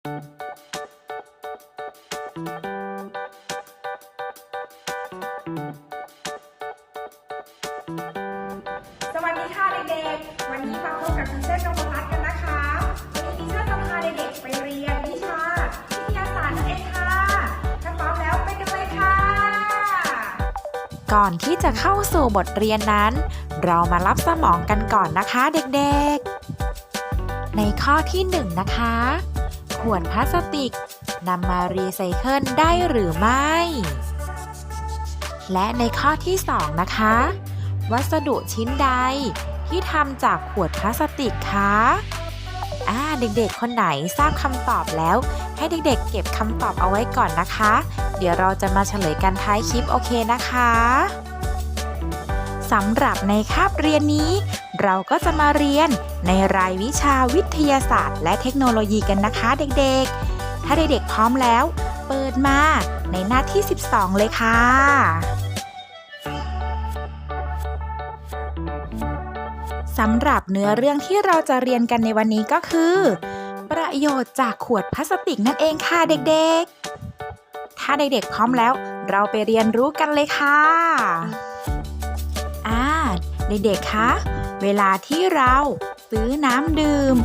สวัสดีค่ะเด็กๆ วันนี้มาพบกับทีเชอร์นพรัตน์กันนะคะ วันนี้ทีเชอร์จะพาเด็กๆไปเรียนวิชาวิทยาศาสตร์นั่นเองค่ะ ถ้าพร้อมแล้วไปกันเลยค่ะ ก่อนที่จะเข้าสู่บทเรียนนั้น เรามารับสมองกันก่อนนะคะเด็กๆ ในข้อที่ 1นงนะคะ ขวดพลาสติกนำมารีไซเคิลได้หรือไม่ และในข้อที่ 2 นะคะ วัสดุชิ้นใดที่ทำจากขวดพลาสติกคะอ่าเด็กๆ คนไหนทราบคำตอบแล้ว ให้เด็กๆ เก็บคำตอบเอาไว้ก่อนนะคะ เดี๋ยวเราจะมาเฉลยกันท้ายคลิปโอเคนะคะ สำหรับในคาบเรียนนี้ เราก็จะมาเรียนในรายวิชาวิทยาศาสตร์ และเทคโนโลยีกันนะคะเด็กๆ ถ้าเด็กๆพร้อมแล้ว เปิดมาในหน้าที่ 12 เลยค่ะสำหรับเนื้อเรื่องที่เราจะเรียนกันในวันนี้ก็คือ ประโยชน์จากขวดพลาสติกนั่นเองค่ะเด็กๆ ถ้าเด็กๆพร้อมแล้ว เราไปเรียนรู้กันเลยค่ะ เด็กๆ คะ เวลาที่เราซื้อน้ำดื่ม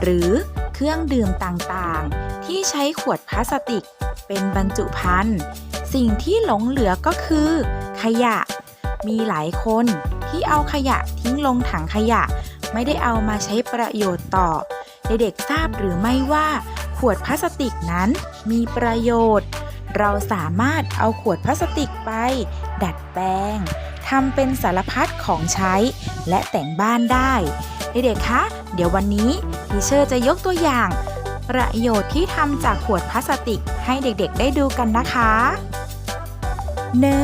หรือเครื่องดื่มต่างๆ ที่ใช้ขวดพลาสติก เป็นบรรจุภัณฑ์ สิ่งที่หลงเหลือก็คือ ขยะ มีหลายคนที่เอาขยะทิ้งลงถังขยะ ไม่ได้เอามาใช้ประโยชน์ต่อ เด็กๆ ทราบหรือไม่ว่า ขวดพลาสติกนั้นมีประโยชน์ เราสามารถเอาขวดพลาสติกไป ดัดแปลง ทำเป็นสารพัดของใช้ และแต่งบ้านได้เด็กๆคะเดี๋ยววันนี้ทีเชอร์จะยกตัวอย่าง ประโยชน์ที่ทำจากขวดพลาสติกให้เด็กๆ ได้ดูกันนะคะ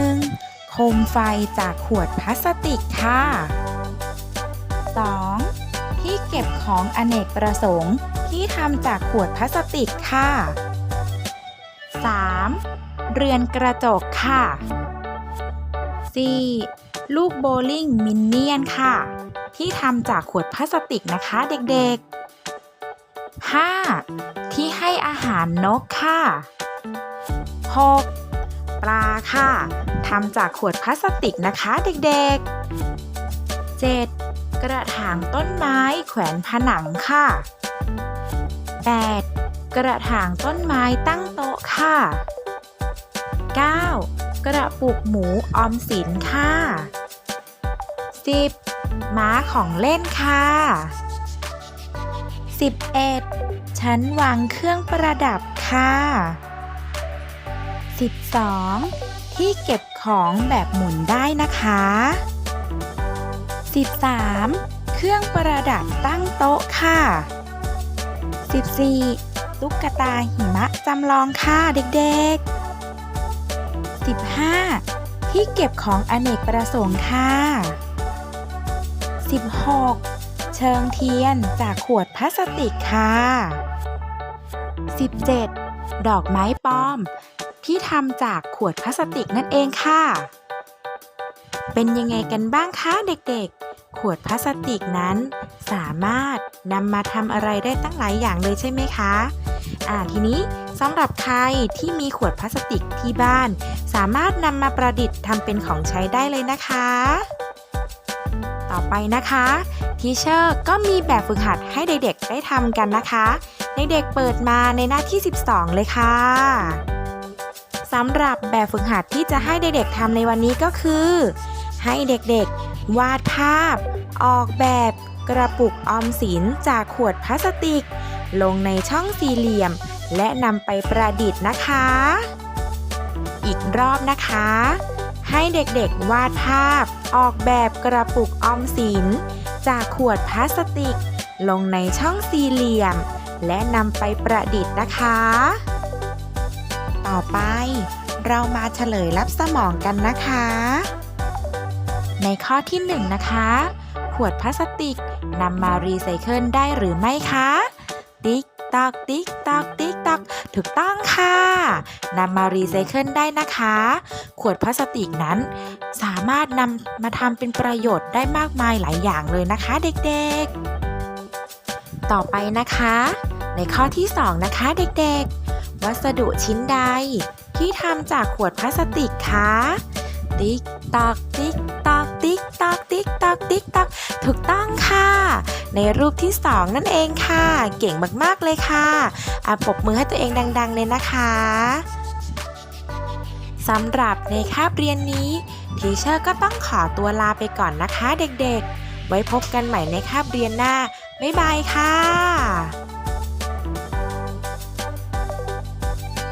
1. โคมไฟจากขวดพลาสติกค่ะ 2. ที่เก็บของอเนกประสงค์ที่ทำจากขวดพลาสติกค่ะ 3. เรือนกระจกค่ะ 4. ลูกโบลิ่งมินเนี่ยนค่ะ ที่ทำจากขวดพลาสติกนะคะเด็กๆ 5. ที่ให้อาหารนกค่ะ 6. ปลาค่ะทำจากขวดพลาสติกนะคะเด็กๆ 7. กระถางต้นไม้แขวนผนังค่ะ 8. กระถางต้นไม้ตั้งโต๊ะค่ะ 9. กระปุกหมูออมสินค่ะ 10. ม้าของเล่นค่ะ 11. ชั้นวางเครื่องประดับค่ะ 12. ที่เก็บของแบบหมุนได้นะคะ 13. เครื่องประดับตั้งโต๊ะค่ะ 14. ตุ๊กตาหิมะจำลองค่ะเด็กๆ 15. ที่เก็บของอเนกประสงค์ค่ะ 16. เชิงเทียนจากขวดพลาสติกค่ะ 17. ดอกไม้ปลอม ที่ทำจากขวดพลาสติกนั่นเองค่ะ เป็นยังไงกันบ้างคะเด็กๆ ขวดพลาสติกนั้น สามารถนำมาทำอะไรได้ตั้งหลายอย่างเลยใช่ไหมคะ อ่าทีนี้สำหรับใครที่มีขวดพลาสติกที่บ้าน สามารถนำมาประดิษฐ์ทำเป็นของใช้ได้เลยนะคะ ต่อไปนะคะทีเชอร์ก็มีแบบฝึกหัดให้เด็กๆได้ทำกันนะคะเด็กๆเปิดมาในหน้าที่ 12 เลยค่ะสำหรับแบบฝึกหัดที่จะให้เด็กๆทำในวันนี้ก็คือ ให้เด็กๆ วาดภาพ ออกแบบกระปุกออมสินจากขวดพลาสติก ลงในช่องสี่เหลี่ยม และนำไปประดิษฐ์นะคะ อีกรอบนะคะ ให้เด็กๆวาดภาพ ออกแบบกระปุกออมสิน จากขวดพลาสติก ลงในช่องสี่เหลี่ยม และนำไปประดิษฐ์นะคะ ต่อไปเรามาเฉลยรับสมองกันนะคะ ในข้อที่ 1 นะคะ ขวดพลาสติกนำมารีไซเคิลได้หรือไม่คะ ติ๊กตอกติ๊กตอกติ๊กตอกถูกต้องค่ะนำมารีไซเคิลได้นะคะ ขวดพลาสติกนั้น สามารถนำมาทำเป็นประโยชน์ได้มากมายหลายอย่างเลยนะคะเด็กๆ ต่อไปนะคะ ในข้อที่ 2 นะคะเด็กๆ วัสดุชิ้นใดที่ทำจากขวดพลาสติกคะติ๊กตอกติ๊กตอก ติ๊กตอกติ๊กตอกติ๊กตอกถูกต้องค่ะ ในรูปที่ 2 นั่นเองค่ะ เก่งมากๆเลยค่ะอะปรบมือให้ตัวเองดัง ๆ เลยนะคะสำหรับในคาบเรียนนี้ทีเชอร์ก็ต้องขอตัวลาไปก่อนนะคะเด็กๆ ไว้พบกันใหม่ในคาบเรียนหน้า บ๊ายบายค่ะ